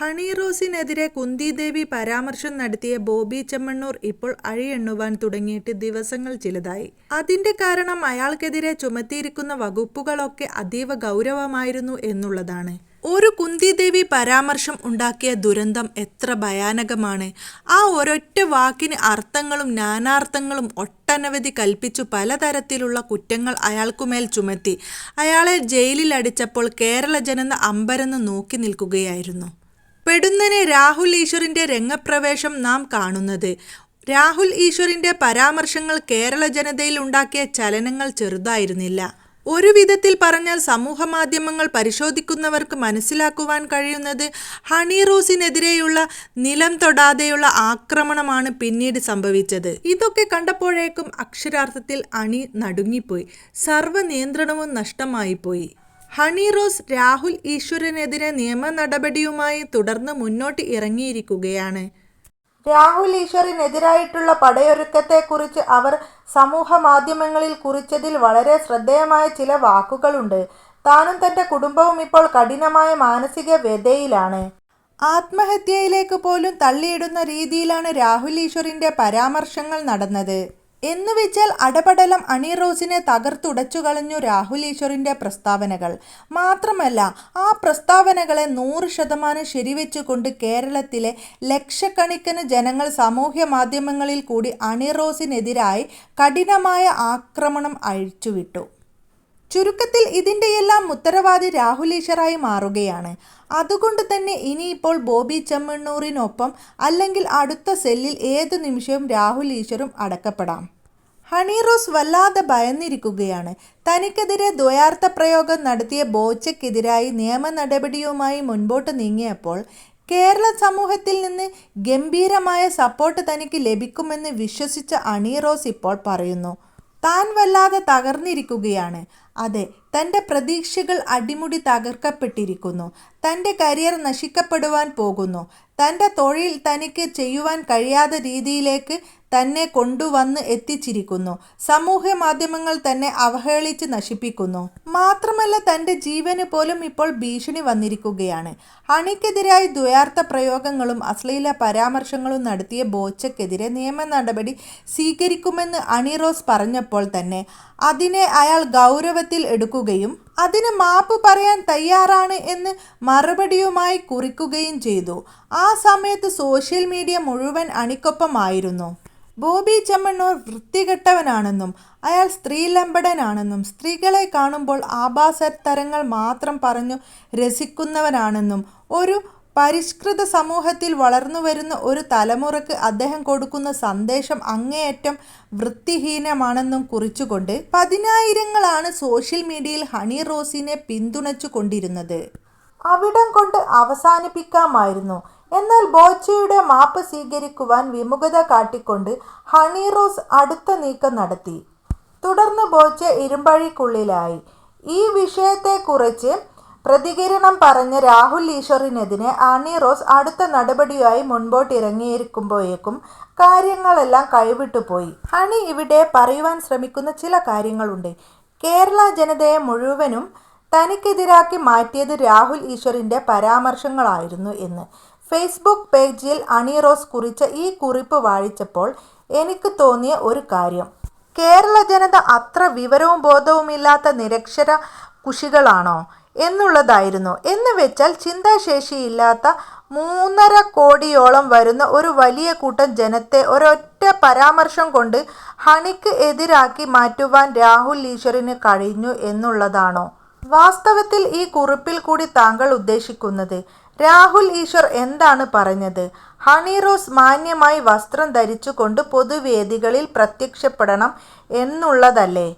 Honey റോസിനെതിരെ Kunti Devi പരാമർശം നടത്തിയ ബോബി ചെമ്മണ്ണൂർ ഇപ്പോൾ അഴിയെണ്ണുവാൻ തുടങ്ങിയിട്ട് ദിവസങ്ങൾ ചിലതായി. അതിന്റെ കാരണം അയാൾക്കെതിരെ ചുമത്തിയിരിക്കുന്ന വകുപ്പുകളൊക്കെ അതീവ ഗൗരവമായിരുന്നു എന്നുള്ളതാണ്. ഒരു കുന്തിദേവി പരാമർശം ഉണ്ടാക്കിയ ദുരന്തം എത്ര ഭയാനകമാണ്. ആ ഒരൊറ്റ വാക്കിന് അർത്ഥങ്ങളും നാനാർത്ഥങ്ങളും ഒട്ടനവധി കൽപ്പിച്ചു പലതരത്തിലുള്ള കുറ്റങ്ങൾ അയാൾക്കുമേൽ ചുമത്തി. അയാളെ ജയിലിൽ അടിച്ചപ്പോൾ കേരള ജനത അമ്പരന്ന് നോക്കി നിൽക്കുകയായിരുന്നു. പെടുന്നനെ രാഹുൽ ഈശ്വറിന്റെ രംഗപ്രവേശം നാം കാണുന്നത്. രാഹുൽ ഈശ്വറിന്റെ പരാമർശങ്ങൾ കേരള ജനതയിൽ ഉണ്ടാക്കിയ ചലനങ്ങൾ ചെറുതായിരുന്നില്ല. ഒരു വിധത്തിൽ പറഞ്ഞാൽ സമൂഹ മാധ്യമങ്ങൾ പരിശോധിക്കുന്നവർക്ക് മനസ്സിലാക്കുവാൻ കഴിയുന്നത് ഹണി റോസിനെതിരെയുള്ള നിലം തൊടാതെയുള്ള ആക്രമണമാണ് പിന്നീട് സംഭവിച്ചത്. ഇതൊക്കെ കണ്ടപ്പോഴേക്കും അക്ഷരാർത്ഥത്തിൽ അണി നടുങ്ങിപ്പോയി. സർവ നിയന്ത്രണവും നഷ്ടമായിപ്പോയി. ഹണി റോസ് രാഹുൽ ഈശ്വരനെതിരെ നിയമ നടപടിയുമായി തുടർന്ന് മുന്നോട്ട് ഇറങ്ങിയിരിക്കുകയാണ്. രാഹുൽ ഈശ്വറിനെതിരായിട്ടുള്ള പടയൊരുക്കത്തെക്കുറിച്ച് അവർ സമൂഹ മാധ്യമങ്ങളിൽ കുറിച്ചതിൽ വളരെ ശ്രദ്ധേയമായ ചില വാക്കുകളുണ്ട്. താനും തന്റെ കുടുംബവും ഇപ്പോൾ കഠിനമായ മാനസിക വ്യതയിലാണ്. ആത്മഹത്യയിലേക്ക് പോലും തള്ളിയിടുന്ന രീതിയിലാണ് രാഹുൽ ഈശ്വറിന്റെ പരാമർശങ്ങൾ നടന്നത്. എന്നുവെച്ചാൽ അടപടലം അണി റോസിനെ തകർത്തുടച്ചു കളഞ്ഞു രാഹുൽ ഈശ്വറിന്റെ പ്രസ്താവനകൾ. മാത്രമല്ല ആ പ്രസ്താവനകളെ നൂറ് ശതമാനം ശരിവെച്ചുകൊണ്ട് കേരളത്തിലെ ലക്ഷക്കണക്കിന് ജനങ്ങൾ സാമൂഹ്യ മാധ്യമങ്ങളിൽ കൂടി അണി റോസിനെതിരായി കഠിനമായ ആക്രമണം അഴിച്ചുവിട്ടു. ചുരുക്കത്തിൽ ഇതിന്റെയെല്ലാം ഉത്തരവാദി രാഹുൽ ഈശ്വറായി മാറുകയാണ്. അതുകൊണ്ട് തന്നെ ഇനിയിപ്പോൾ ബോബി ചെമ്മണ്ണൂറിനൊപ്പം അല്ലെങ്കിൽ അടുത്ത സെല്ലിൽ ഏത് നിമിഷവും രാഹുൽ ഈശ്വറും അടക്കപ്പെടാം. ഹണി റോസ് വല്ലാതെ ഭയന്നിരിക്കുകയാണ്. തനിക്കെതിരെ ദ്വയാർത്ഥ പ്രയോഗം നടത്തിയ ബോച്ചയ്ക്കെതിരായി നിയമ നടപടിയുമായി മുൻപോട്ട് നീങ്ങിയപ്പോൾ കേരള സമൂഹത്തിൽ നിന്ന് ഗംഭീരമായ സപ്പോർട്ട് തനിക്ക് ലഭിക്കുമെന്ന് വിശ്വസിച്ച അണി റോസ് ഇപ്പോൾ പറയുന്നു. താൻ വല്ലാതെ തകർന്നിരിക്കുകയാണ്. അതെ തന്റെ പ്രതീക്ഷകൾ അടിമുടി തകർക്കപ്പെട്ടിരിക്കുന്നു. തന്റെ കരിയർ നശിക്കപ്പെടുവാൻ പോകുന്നു. തന്റെ തൊഴിൽ തനിക്ക് ചെയ്യുവാൻ കഴിയാത്ത രീതിയിലേക്ക് തന്നെ കൊണ്ടുവന്ന് എത്തിച്ചിരിക്കുന്നു. സമൂഹ മാധ്യമങ്ങൾ തന്നെ അവഹേളിച്ച് നശിപ്പിക്കുന്നു. മാത്രമല്ല തന്റെ ജീവന് പോലും ഇപ്പോൾ ഭീഷണി വന്നിരിക്കുകയാണ്. അണിക്കെതിരായി ദ്വയാർത്ഥ പ്രയോഗങ്ങളും അശ്ലീല പരാമർശങ്ങളും നടത്തിയ ബോച്ചക്കെതിരെ നിയമ നടപടി സ്വീകരിക്കുമെന്ന് അണിറോസ് പറഞ്ഞപ്പോൾ തന്നെ അതിനെ അയാൾ ഗൗരവത്തിൽ എടുക്കുകയും അതിന് മാപ്പ് പറയാൻ തയ്യാറാണ് എന്ന് മറുപടിയുമായി കുറിക്കുകയും ചെയ്തു. ആ സമയത്ത് സോഷ്യൽ മീഡിയ മുഴുവൻ അണിക്കൊപ്പമായിരുന്നു. ബോബി ചെമ്മണ്ണൂർ വൃത്തികെട്ടവനാണെന്നും അയാൾ സ്ത്രീലമ്പടനാണെന്നും സ്ത്രീകളെ കാണുമ്പോൾ ആഭാസത്തരങ്ങൾ മാത്രം പറഞ്ഞു രസിക്കുന്നവനാണെന്നും ഒരു പരിഷ്കൃത സമൂഹത്തിൽ വളർന്നു വരുന്ന ഒരു തലമുറയ്ക്ക് അദ്ദേഹം കൊടുക്കുന്ന സന്ദേശം അങ്ങേയറ്റം വൃത്തിഹീനമാണെന്നും കുറിച്ചുകൊണ്ട് പതിനായിരങ്ങളാണ് സോഷ്യൽ മീഡിയയിൽ ഹണി റോസിനെ പിന്തുണച്ചു കൊണ്ടിരുന്നത് അവിടം കൊണ്ട് അവസാനിപ്പിക്കാമായിരുന്നു. എന്നാൽ ബോച്ചയുടെ മാപ്പ് സ്വീകരിക്കുവാൻ വിമുഖത കാട്ടിക്കൊണ്ട് ഹണി റോസ് അടുത്ത നീക്കം നടത്തി. തുടർന്ന് ബോച്ച ഇരുമ്പഴിക്കുള്ളിലായി. ഈ വിഷയത്തെക്കുറിച്ച് പ്രതികരണം പറഞ്ഞ രാഹുൽ ഈശ്വറിനെതിരെ ആണി റോസ് അടുത്ത നടപടിയായി മുൻപോട്ടിറങ്ങിയിരിക്കുമ്പോഴേക്കും കാര്യങ്ങളെല്ലാം കൈവിട്ടുപോയി ഹണി ഇവിടെ പറയുവാൻ ശ്രമിക്കുന്ന ചില കാര്യങ്ങളുണ്ട്. കേരള ജനതയെ മുഴുവനും തനിക്കെതിരാക്കി മാറ്റിയത് രാഹുൽ ഈശ്വറിന്റെ പരാമർശങ്ങളായിരുന്നു എന്ന്. ഫേസ്ബുക്ക് പേജിൽ അണി റോസ് കുറിച്ച ഈ കുറിപ്പ് വായിച്ചപ്പോൾ എനിക്ക് തോന്നിയ ഒരു കാര്യം. കേരള ജനത അത്ര വിവരവും ബോധവുമില്ലാത്ത നിരക്ഷര കുഷികളാണോ എന്നുള്ളതായിരുന്നു. എന്ന് വെച്ചാൽ ചിന്താശേഷിയില്ലാത്ത മൂന്നര കോടിയോളം വരുന്ന ഒരു വലിയ കൂട്ടം ജനത്തെ ഒരൊറ്റ പരാമർശം കൊണ്ട് ഹണിക്ക് എതിരാക്കി മാറ്റുവാൻ രാഹുൽ ഈശ്വറിന് കഴിഞ്ഞു എന്നുള്ളതാണോ? വാസ്തവത്തിൽ ഈ കുറിപ്പിൽ കൂടി താങ്കൾ ഉദ്ദേശിക്കുന്നത് രാഹുൽ ഈശ്വർ എന്താണ് പറഞ്ഞത്? ഹണി റോസ് മാന്യമായി വസ്ത്രം ധരിച്ചുകൊണ്ട് പൊതുവേദികളിൽ പ്രത്യക്ഷപ്പെടണം എന്നുള്ളതല്ലേ?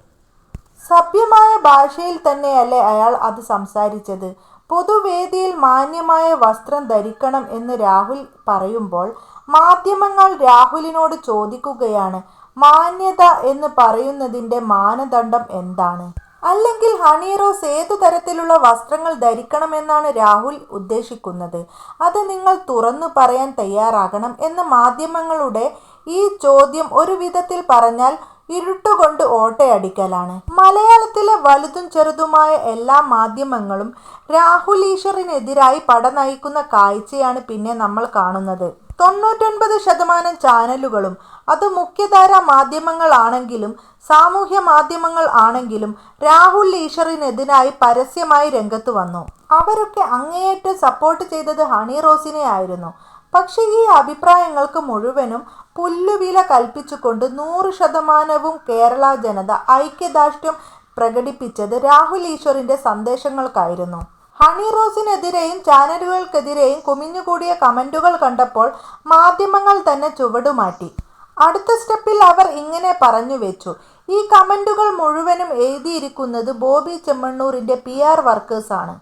സഭ്യമായ ഭാഷയിൽ തന്നെയല്ലേ അയാൾ അത് സംസാരിച്ചത്? പൊതുവേദിയിൽ മാന്യമായ വസ്ത്രം ധരിക്കണം എന്ന് രാഹുൽ പറയുമ്പോൾ മാധ്യമങ്ങൾ രാഹുലിനോട് ചോദിക്കുകയാണ് മാന്യത എന്ന് പറയുന്നതിന്റെ മാനദണ്ഡം എന്താണ്? അല്ലെങ്കിൽ ഹണി റോസ് ഏതു തരത്തിലുള്ള വസ്ത്രങ്ങൾ ധരിക്കണമെന്നാണ് രാഹുൽ ഉദ്ദേശിക്കുന്നത്? അത് നിങ്ങൾ തുറന്നു പറയാൻ തയ്യാറാകണം എന്ന് മാധ്യമങ്ങളുടെ ഈ ചോദ്യം ഒരു വിധത്തിൽ പറഞ്ഞാൽ ഇരുട്ടുകൊണ്ട് ഓട്ടയടിക്കലാണ്. മലയാളത്തിലെ വലുതും ചെറുതുമായ എല്ലാ മാധ്യമങ്ങളും രാഹുൽ ഈശ്വറിനെതിരായി പട നയിക്കുന്ന കാഴ്ചയാണ് പിന്നെ നമ്മൾ കാണുന്നത്. തൊണ്ണൂറ്റൊൻപത് ശതമാനം ചാനലുകളും അത് മുഖ്യധാര മാധ്യമങ്ങളാണെങ്കിലും സാമൂഹ്യ മാധ്യമങ്ങൾ ആണെങ്കിലും രാഹുൽ ഈശ്വറിനെതിരായി പരസ്യമായി രംഗത്ത് വന്നു. അവരൊക്കെ അങ്ങേയറ്റം സപ്പോർട്ട് ചെയ്തത് ഹണി റോസിനെ ആയിരുന്നു. പക്ഷേ ഈ അഭിപ്രായങ്ങൾക്ക് മുഴുവനും പുല്ലുവില കൽപ്പിച്ചുകൊണ്ട് നൂറ് ശതമാനവും കേരള ജനത ഐക്യദാർഢ്യം പ്രകടിപ്പിച്ചത് രാഹുൽ ഈശ്വറിന്റെ സന്ദേശങ്ങൾക്കായിരുന്നു. ഹണി റോസിനെതിരെയും ചാനലുകൾക്കെതിരെയും കുമിഞ്ഞുകൂടിയ കമന്റുകൾ കണ്ടപ്പോൾ മാധ്യമങ്ങൾ തന്നെ ചുവടുമാറ്റി. അടുത്ത സ്റ്റെപ്പിൽ അവർ ഇങ്ങനെ പറഞ്ഞു വെച്ചു. ഈ കമന്റുകൾ മുഴുവനും എഴുതിയിരിക്കുന്നത് ബോബി ചെമ്മണ്ണൂരിന്റെ പി ആർ വർക്കേഴ്സാണ്.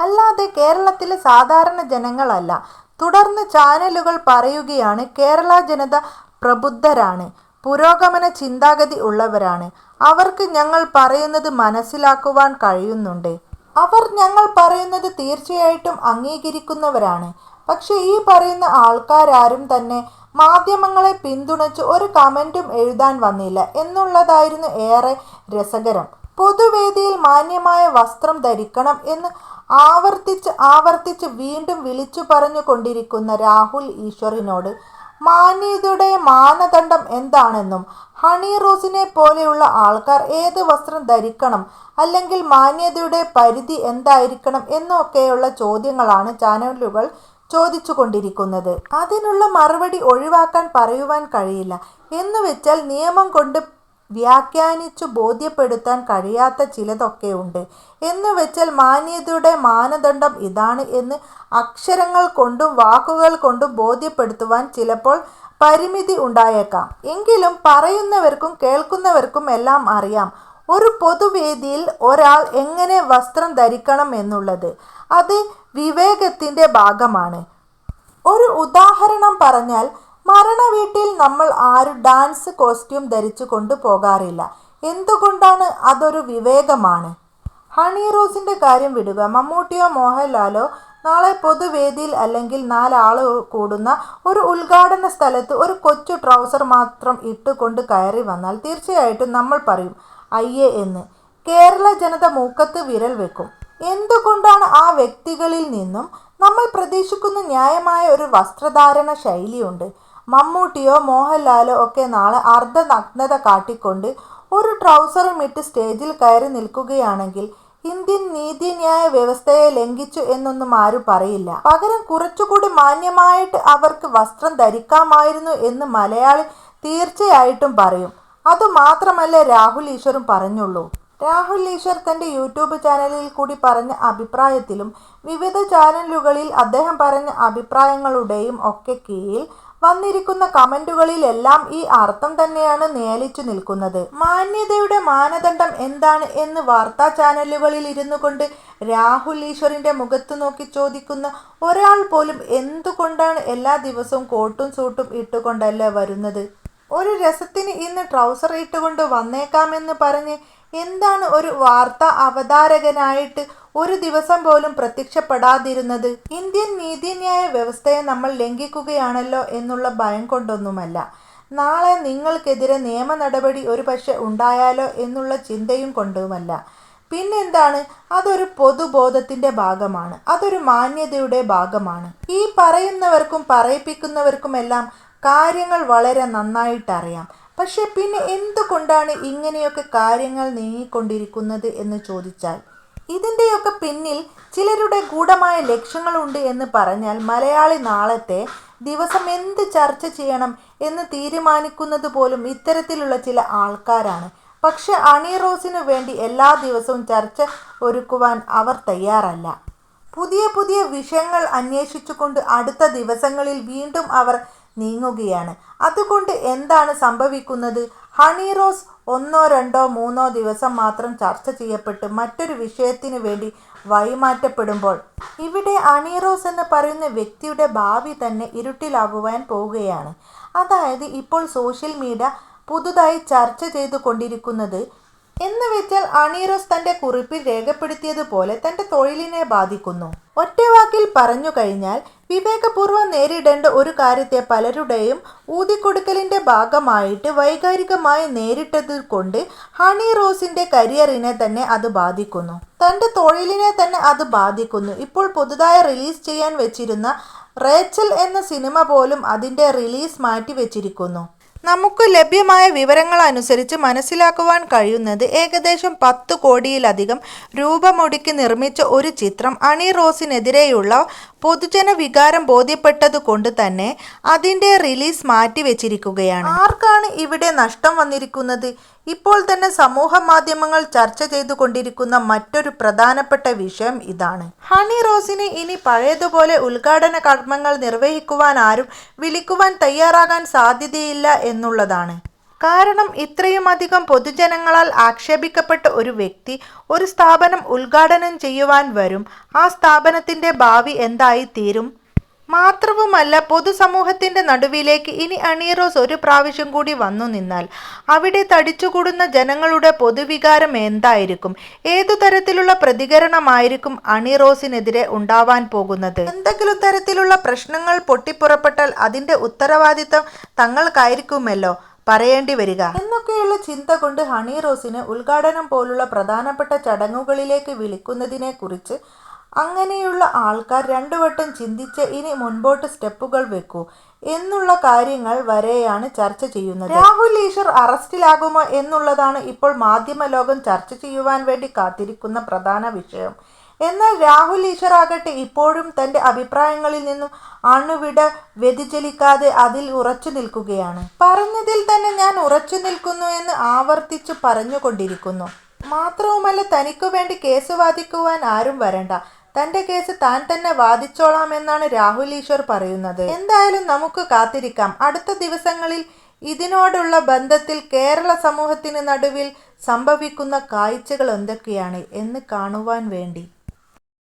അല്ലാതെ കേരളത്തിലെ സാധാരണ ജനങ്ങളല്ല. തുടർന്ന് ചാനലുകൾ പറയുകയാണ് കേരള ജനത പ്രബുദ്ധരാണ് പുരോഗമന ചിന്താഗതി ഉള്ളവരാണ്. അവർക്ക് ഞങ്ങൾ പറയുന്നത് മനസ്സിലാക്കുവാൻ കഴിയുന്നുണ്ട്. അവർ ഞങ്ങൾ പറയുന്നത് തീർച്ചയായിട്ടും അംഗീകരിക്കുന്നവരാണ്. പക്ഷേ ഈ പറയുന്ന ആൾക്കാരാരും തന്നെ മാധ്യമങ്ങളെ പിന്തുണച്ച് ഒരു കമന്റും എഴുതാൻ വന്നില്ല എന്നുള്ളതായിരുന്നു ഏറെ രസകരം. പൊതുവേദിയിൽ മാന്യമായ വസ്ത്രം ധരിക്കണം എന്ന് ആവർത്തിച്ച് ആവർത്തിച്ച് വീണ്ടും വിളിച്ചു പറഞ്ഞു കൊണ്ടിരിക്കുന്ന രാഹുൽ ഈശ്വറിനോട് മാന്യതയുടെ മാനദണ്ഡം എന്താണെന്നും ഹണി റോസിനെ പോലെയുള്ള ആൾക്കാർ ഏത് വസ്ത്രം ധരിക്കണം അല്ലെങ്കിൽ മാന്യതയുടെ പരിധി എന്തായിരിക്കണം എന്നൊക്കെയുള്ള ചോദ്യങ്ങളാണ് ചാനലുകൾ ചോദിച്ചു കൊണ്ടിരിക്കുന്നത് അതിനുള്ള മറുപടി ഒഴിവാക്കാൻ പറയുവാൻ കഴിയില്ല. എന്നുവെച്ചാൽ നിയമം കൊണ്ട് വ്യാഖ്യാനിച്ചു ബോധ്യപ്പെടുത്താൻ കഴിയാത്ത ചിലതൊക്കെ ഉണ്ട്. എന്ന് വെച്ചാൽ മാന്യതയുടെ മാനദണ്ഡം ഇതാണ് എന്ന് അക്ഷരങ്ങൾ കൊണ്ടും വാക്കുകൾ കൊണ്ടും ബോധ്യപ്പെടുത്തുവാൻ ചിലപ്പോൾ പരിമിതി ഉണ്ടായേക്കാം. എങ്കിലും പറയുന്നവർക്കും കേൾക്കുന്നവർക്കും എല്ലാം അറിയാം. ഒരു പൊതുവേദിയിൽ ഒരാൾ എങ്ങനെ വസ്ത്രം ധരിക്കണം എന്നുള്ളത്. അത് വിവേകത്തിന്റെ ഭാഗമാണ്. ഒരു ഉദാഹരണം പറഞ്ഞാൽ മരണ വീട്ടിൽ നമ്മൾ ആരും ഡാൻസ് കോസ്റ്റ്യൂം ധരിച്ചു കൊണ്ടുപോകാറില്ല എന്തുകൊണ്ടാണ് അതൊരു വിവേകമാണ്? ഹണി റോസിന്റെ കാര്യം വിടുക. മമ്മൂട്ടിയോ മോഹൻലാലോ നാളെ പൊതുവേദിയിൽ അല്ലെങ്കിൽ നാലാൾ കൂടുന്ന ഒരു ഉദ്ഘാടന സ്ഥലത്ത് ഒരു കൊച്ചു ട്രൗസർ മാത്രം ഇട്ടുകൊണ്ട് കയറി വന്നാൽ തീർച്ചയായിട്ടും നമ്മൾ പറയും അയ്യേ എന്ന്. കേരള ജനത മൂക്കത്ത് വിരൽ വെക്കും. എന്തുകൊണ്ടാണ് ആ വ്യക്തികളിൽ നിന്നും നമ്മൾ പ്രതീക്ഷിക്കുന്ന ന്യായമായ ഒരു വസ്ത്രധാരണ ശൈലിയുണ്ട്? മമ്മൂട്ടിയോ മോഹൻലാലോ ഒക്കെ നാളെ അർദ്ധനഗ്നത കാട്ടിക്കൊണ്ട് ഒരു ട്രൗസറും ഇട്ട് സ്റ്റേജിൽ കയറി നിൽക്കുകയാണെങ്കിൽ ഇന്ത്യൻ നീതിന്യായ വ്യവസ്ഥയെ ലംഘിച്ചു എന്നൊന്നും ആരും പറയില്ല. പകരം കുറച്ചുകൂടി മാന്യമായിട്ട് അവർക്ക് വസ്ത്രം ധരിക്കാമായിരുന്നു എന്ന് മലയാളി തീർച്ചയായിട്ടും പറയും. അതുമാത്രമല്ല രാഹുൽ ഈശ്വറും പറഞ്ഞുള്ളൂ. രാഹുൽ ഈശ്വർ തന്റെ യൂട്യൂബ് ചാനലിൽ കൂടി പറഞ്ഞ അഭിപ്രായത്തിലും വിവിധ ചാനലുകളിൽ അദ്ദേഹം പറഞ്ഞ അഭിപ്രായങ്ങളുടെയും ഒക്കെ കീഴിൽ വന്നിരിക്കുന്ന കമന്റുകളിലെല്ലാം ഈ അർത്ഥം തന്നെയാണ് നിയലിച്ചു നിൽക്കുന്നത്. മാന്യതയുടെ മാനദണ്ഡം എന്താണ് എന്ന് വാർത്താ ചാനലുകളിൽ ഇരുന്നു കൊണ്ട് രാഹുൽ ഈശ്വറിന്റെ മുഖത്ത് നോക്കി ചോദിക്കുന്ന ഒരാൾ പോലും എന്തുകൊണ്ടാണ് എല്ലാ ദിവസവും കോട്ടും സൂട്ടും ഇട്ടുകൊണ്ടല്ലേ വരുന്നത്? ഒരു രസത്തിന് ഇന്ന് ട്രൗസർ ഇട്ടുകൊണ്ട് വന്നേക്കാമെന്ന് പറഞ്ഞ് എന്താണ് ഒരു വാർത്ത അവതാരകനായിട്ട് ഒരു ദിവസം പോലും പ്രത്യക്ഷപ്പെടാതിരുന്നത്? ഇന്ത്യൻ നീതിന്യായ വ്യവസ്ഥയെ നമ്മൾ ലംഘിക്കുകയാണല്ലോ എന്നുള്ള ഭയം കൊണ്ടൊന്നുമല്ല. നാളെ നിങ്ങൾക്കെതിരെ നിയമ നടപടി ഒരു പക്ഷെ ഉണ്ടായാലോ എന്നുള്ള ചിന്തയും കൊണ്ടുമല്ല. പിന്നെന്താണ്? അതൊരു പൊതുബോധത്തിന്റെ ഭാഗമാണ്. അതൊരു മാന്യതയുടെ ഭാഗമാണ്. ഈ പറയുന്നവർക്കും പറയിപ്പിക്കുന്നവർക്കുമെല്ലാം കാര്യങ്ങൾ വളരെ നന്നായിട്ടറിയാം. പക്ഷെ പിന്നെ എന്തുകൊണ്ടാണ് ഇങ്ങനെയൊക്കെ കാര്യങ്ങൾ നീങ്ങിക്കൊണ്ടിരിക്കുന്നത് എന്ന് ചോദിച്ചാൽ ഇതിന്റെയൊക്കെ പിന്നിൽ ചിലരുടെ ഗൂഢമായ ലക്ഷ്യങ്ങളുണ്ട് എന്ന് പറഞ്ഞാൽ മലയാളി നാളത്തെ ദിവസം എന്ത് ചർച്ച ചെയ്യണം എന്ന് തീരുമാനിക്കുന്നത് പോലും ഇത്തരത്തിലുള്ള ചില ആൾക്കാരാണ്. പക്ഷെ അണി റോസിനു വേണ്ടി എല്ലാ ദിവസവും ചർച്ച ഒരുക്കുവാൻ അവർ തയ്യാറല്ല. പുതിയ പുതിയ വിഷയങ്ങൾ അന്വേഷിച്ചുകൊണ്ട് അടുത്ത ദിവസങ്ങളിൽ വീണ്ടും അവർ നീങ്ങുകയാണ്. അതുകൊണ്ട് എന്താണ് സംഭവിക്കുന്നത്? ഹണി റോസ് ഒന്നോ രണ്ടോ മൂന്നോ ദിവസം മാത്രം ചർച്ച ചെയ്യപ്പെട്ട് മറ്റൊരു വിഷയത്തിന് വേണ്ടി വഴിമാറ്റപ്പെടുമ്പോൾ ഇവിടെ ഹണി റോസ് എന്ന് പറയുന്ന വ്യക്തിയുടെ ഭാവി തന്നെ ഇരുട്ടിലാകുവാൻ പോവുകയാണ്. അതായത് ഇപ്പോൾ സോഷ്യൽ മീഡിയ പുതുതായി ചർച്ച ചെയ്തു കൊണ്ടിരിക്കുന്നത് എന്ന് വെച്ചാൽ അണീറോസ് തന്റെ കുറിപ്പിൽ രേഖപ്പെടുത്തിയതുപോലെ തന്റെ തൊഴിലിനെ ബാധിക്കുന്നു. ഒറ്റവാക്കിൽ പറഞ്ഞു കഴിഞ്ഞാൽ വിവേകപൂർവം നേരിടേണ്ട ഒരു കാര്യത്തെ പലരുടെയും ഊതിക്കൊടുക്കലിന്റെ ഭാഗമായിട്ട് വൈകാരികമായി നേരിട്ടത് കൊണ്ട് ഹണി റോസിന്റെ കരിയറിനെ തന്നെ അത് ബാധിക്കുന്നു. തന്റെ തൊഴിലിനെ തന്നെ അത് ബാധിക്കുന്നു. ഇപ്പോൾ പുതുതായി റിലീസ് ചെയ്യാൻ വെച്ചിരുന്ന റേച്ചൽ എന്ന സിനിമ പോലും അതിന്റെ റിലീസ് മാറ്റി വെച്ചിരിക്കുന്നു. നമുക്ക് ലഭ്യമായ വിവരങ്ങൾ അനുസരിച്ച് മനസ്സിലാക്കുവാൻ കഴിയുന്നത് ഏകദേശം പത്ത് കോടിയിലധികം രൂപ മുടക്കി നിർമ്മിച്ച ഒരു ചിത്രം അണി റോസിനെതിരെയുള്ള പൊതുജന വികാരം ബോധ്യപ്പെട്ടതുകൊണ്ട് തന്നെ അതിന്റെ റിലീസ് മാറ്റിവെച്ചിരിക്കുകയാണ്. ആർക്കാണ് ഇവിടെ നഷ്ടം വന്നിരിക്കുന്നത്? ഇപ്പോൾ തന്നെ സമൂഹ മാധ്യമങ്ങൾ ചർച്ച ചെയ്തുകൊണ്ടിരിക്കുന്ന മറ്റൊരു പ്രധാനപ്പെട്ട വിഷയം ഇതാണ്. ഹണി റോസിനെ ഇനി പഴയതുപോലെ ഉദ്ഘാടന കർമ്മങ്ങൾ നിർവഹിക്കുവാൻ ആരും വിളിക്കുവാൻ തയ്യാറാകാൻ സാധ്യതയില്ല എന്നുള്ളതാണ്. കാരണം ഇത്രയും അധികം പൊതുജനങ്ങളാൽ ആക്ഷേപിക്കപ്പെട്ട ഒരു വ്യക്തി ഒരു സ്ഥാപനം ഉദ്ഘാടനം ചെയ്യുവാൻ വരും. ആ സ്ഥാപനത്തിന്റെ ഭാവി എന്തായി തീരും മാത്രവുമല്ല പൊതുസമൂഹത്തിന്റെ നടുവിലേക്ക് ഇനി അണീറോസ് ഒരു പ്രാവശ്യം കൂടി വന്നു നിന്നാൽ അവിടെ തടിച്ചുകൂടുന്ന ജനങ്ങളുടെ പൊതുവികാരം എന്തായിരിക്കും? ഏതു തരത്തിലുള്ള പ്രതികരണമായിരിക്കും അണീറോസിനെതിരെ ഉണ്ടാവാൻ പോകുന്നത്? എന്തെങ്കിലും തരത്തിലുള്ള പ്രശ്നങ്ങൾ പൊട്ടിപ്പുറപ്പെട്ടാൽ അതിന്റെ ഉത്തരവാദിത്തം തങ്ങൾക്കായിരിക്കുമല്ലോ? പറയേണ്ടി വരിക. എന്നൊക്കെയുള്ള ചിന്ത കൊണ്ട് ഹണി റോസിനെ ഉദ്ഘാടനം പോലുള്ള പ്രധാനപ്പെട്ട ചടങ്ങുകളിലേക്ക് വിളിക്കുന്നതിനെ കുറിച്ച് അങ്ങനെയുള്ള ആൾക്കാർ രണ്ടു വട്ടം ചിന്തിച്ച് ഇനി മുൻപോട്ട് സ്റ്റെപ്പുകൾ വെക്കൂ എന്നുള്ള കാര്യങ്ങൾ വരെയാണ് ചർച്ച ചെയ്യുന്നത്. രാഹുൽ ഈശ്വർ അറസ്റ്റിലാകുമോ എന്നുള്ളതാണ് ഇപ്പോൾ മാധ്യമ ലോകം ചർച്ച ചെയ്യുവാൻ വേണ്ടി കാത്തിരിക്കുന്ന പ്രധാന വിഷയം. എന്നാൽ രാഹുൽ ഈശ്വർ ആകട്ടെ ഇപ്പോഴും തന്റെ അഭിപ്രായങ്ങളിൽ നിന്നും അണുവിട വ്യതിചലിക്കാതെ അതിൽ ഉറച്ചു നിൽക്കുകയാണ്. പറഞ്ഞതിൽ തന്നെ ഞാൻ ഉറച്ചു നിൽക്കുന്നു എന്ന് ആവർത്തിച്ചു പറഞ്ഞുകൊണ്ടിരിക്കുന്നു. മാത്രവുമല്ല തനിക്കു വേണ്ടി കേസ് വാദിക്കുവാൻ ആരും വരണ്ട. തന്റെ കേസ് താൻ തന്നെ വാദിച്ചോളാം എന്നാണ് രാഹുൽ ഈശ്വർ പറയുന്നത്. എന്തായാലും നമുക്ക് കാത്തിരിക്കാം. അടുത്ത ദിവസങ്ങളിൽ ഇതിനോടുള്ള ബന്ധത്തിൽ കേരള സമൂഹത്തിന് നടുവിൽ സംഭവിക്കുന്ന കാഴ്ചകൾ എന്തൊക്കെയാണ് എന്ന് കാണുവാൻ വേണ്ടി.